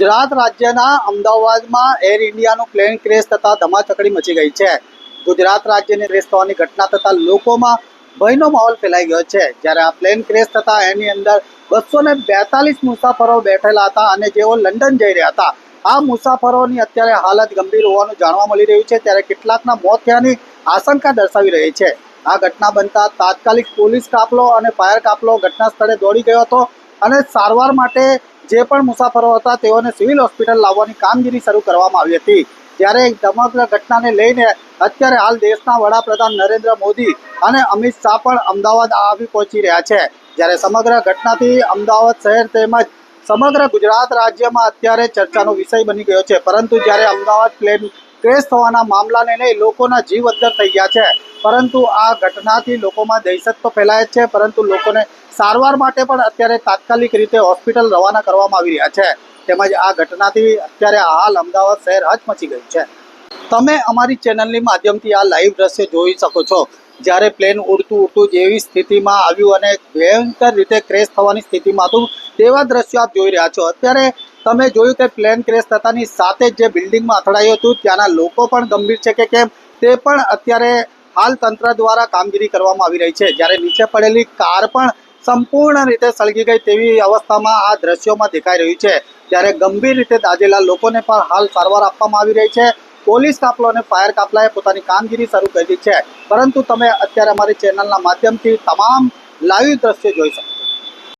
ગુજરાત રાજ્યના અમદાવાદમાં air ઇન્ડિયાનું plane crash થતાં ધમાચકડી મચી ગઈ છે. ગુજરાત રાજ્યની ક્રેશ થવાની ઘટના થતાં લોકોમાં ભયનો માહોલ ફેલાઈ ગયો છે. જ્યારે આ પ્લેન ક્રેશ થતાં એની અંદર બસો ને બેતાલીસ મુસાફરો બેઠેલા હતા અને જેઓ લંડન જઈ રહ્યા હતા. આ મુસાફરોની અત્યારે હાલત ગંભીર હોવાનું જાણવા મળી રહ્યું છે. ત્યારે કેટલાકના મોત થયાની આશંકા દર્શાવી રહી છે. આ ઘટના બનતા તાત્કાલિક પોલીસ કાફલો અને ફાયર કાફલો ઘટના સ્થળે દોડી ગયો હતો અને સારવાર માટે જે પણ મુસાફરો હતા, તેઓને સિવિલ હોસ્પિટલ લાવવાની કામગીરી શરૂ કરવામાં આવી હતી. ત્યારે સમગ્ર ઘટનાને લઈને અત્યારે હાલ દેશના વડાપ્રધાન નરેન્દ્ર મોદી અને અમિત શાહ પણ અમદાવાદ આવી પહોંચી રહ્યા છે. જ્યારે સમગ્ર ઘટનાથી અમદાવાદ શહેર તેમજ સમગ્ર ગુજરાત રાજ્યમાં અત્યારે ચર્ચાનો વિષય બની ગયો છે. પરંતુ જ્યારે અમદાવાદ પ્લેન ક્રેશ થવાના મામલાને લઈ લોકોના જીવ અદ્ધર થઈ ગયા છે. પરંતુ આ ઘટનાથી લોકોમાં દહેશત તો ફેલાય જ છે, પરંતુ લોકોને સારવાર માટે પણ અત્યારે તાત્કાલિક રીતે હોસ્પિટલ રવાના કરવામાં આવી રહ્યા છે. તેમજ આ ઘટનાથી અત્યારે હાલ અમદાવાદ શહેર હચમચી ગયું છે. તમે અમારી ચેનલની માધ્યમથી આ લાઈવ દ્રશ્ય જોઈ શકો છો. જ્યારે પ્લેન ઉડતું ઉડતું જેવી સ્થિતિમાં આવ્યું અને ભયંકર રીતે ક્રેશ થવાની સ્થિતિમાં હતું, તેવા દ્રશ્યો આપ જોઈ રહ્યા છો. અત્યારે તમે જોયું કે પ્લેન ક્રેશ થતાની સાથે જ જે બિલ્ડિંગમાં અથડાયું હતું, ત્યાંના લોકો પણ ગંભીર છે કે કેમ? તે પણ અત્યારે હાલ તંત્ર દ્વારા કામગીરી કરવામાં આવી રહી છે. જ્યારે નીચે પડેલી કાર પણ સંપૂર્ણ રીતે સળગી ગઈ તેવી અવસ્થામાં આ દ્રશ્યોમાં દેખાઈ રહ્યું છે. ત્યારે ગંભીર રીતે દાજેલા લોકોને પણ હાલ સારવાર આપવામાં આવી રહી છે. પોલીસ કાફલો અને ફાયર કાફલાએ પોતાની કામગીરી શરૂ કરી છે. પરંતુ તમે અત્યારે અમારી ચેનલના માધ્યમથી તમામ લાઈવ દ્રશ્યો જોઈ શકો.